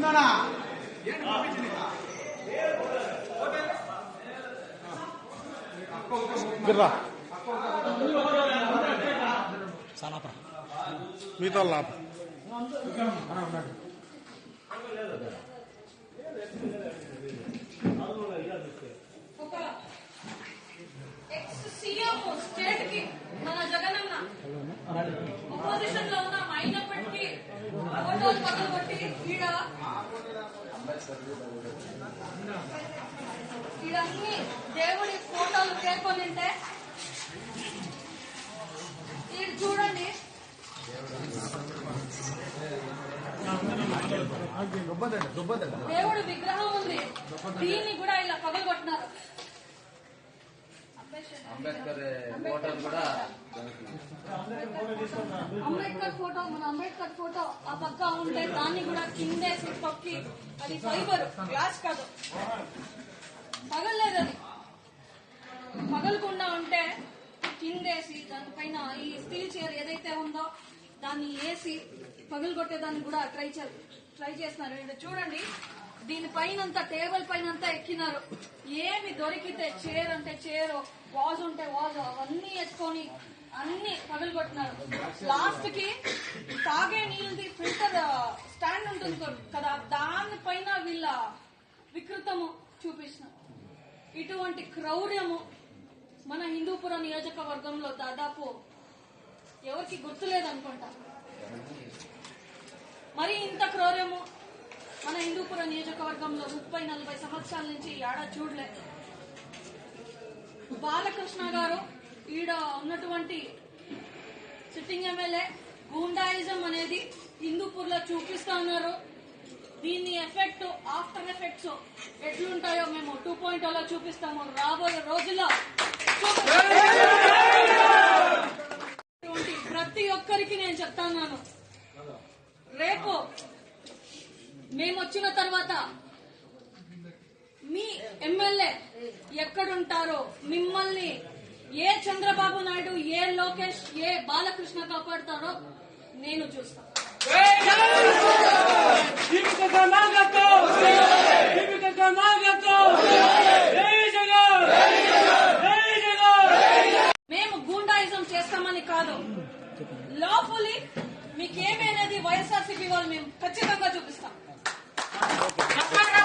చందనా గిర్రా మీతో లాభ ఒక ఎక్స్ సీఎం స్టేట్ కి మన జగనన్న అపోజిషన్ లో ఉన్నాం అయినప్పటికీ ఫోటోలు పక్కన కొట్టి ఈడన్ని దేవుడి ఫోటోలు పేర్కొని ఉంటే ఈడ చూడండి. దేవుడి విగ్రహం ఉంది. దీన్ని కూడా ఇలా పగలగొట్టినారు అంబేద్కర్ ఫోటో కూడా అంబేద్కర్ ఫోటో మన అంబేద్కర్ ఫోటో ఆ పక్క ఉంటే దాన్ని కూడా కిందేసి తొక్కి అది ఫైబర్ గ్లాస్ కాదు. పగలలేదు అది. పగలకుండా ఉంటే కిందేసి దానిపైన ఈ స్టీల్ చైర్ ఏదైతే ఉందో దాన్ని వేసి పగలగొట్టే దాన్ని కూడా ట్రై ట్రై చేస్తున్నారు. చూడండి. దీనిపైనంత టేబుల్ పైనంతా ఎక్కినారు. ఏమి దొరికితే చైర్ అంటే చైర్ వాజ్ ఉంటే వాజ్ అవన్నీ ఎత్తుకొని అన్ని పగలగొట్టినారు. లాస్ట్కి తాగే నీళ్ళది ఫిల్టర్ స్టాండ్ ఉంటుంది కదా దానిపైన వీళ్ళ వికృతము చూపిస్తున్నారు. ఇటువంటి క్రౌర్యము మన హిందూపురం నియోజకవర్గంలో దాదాపు ఎవరికి గుర్తులేదనుకుంటా. మరి ఇంత క్రౌర్యము మన హిందూపురం నియోజకవర్గంలో ముప్పై నలభై సంవత్సరాల నుంచి ఏడా చూడలే. బాలకృష్ణ గారు ఈడ ఉన్నటువంటి సిట్టింగ్ ఎమ్మెల్యే గూండాయిజం అనేది హిందూపూర్లో చూపిస్తా ఉన్నారు. దీని ఎఫెక్ట్ ఆఫ్టర్ ఎఫెక్ట్స్ ఎట్లుంటాయో మేము టూ పాయింట్లో చూపిస్తాము. రాబోయే రోజుల్లో మేము వచ్చిన తర్వాత మీ ఎమ్మెల్యే ఎక్కడుంటారో మిమ్మల్ని ఏ చంద్రబాబు నాయుడు ఏ లోకేష్ ఏ బాలకృష్ణ కాపాడుతారో నేను చూస్తాను మేము గూండాయిజం చేస్తామని కాదు. లాఫుల్లీ మీకేమనేది వైఎస్ఆర్సీపీ వాళ్ళు మేము ఖచ్చితంగా చూపిస్తాం. 頑張れ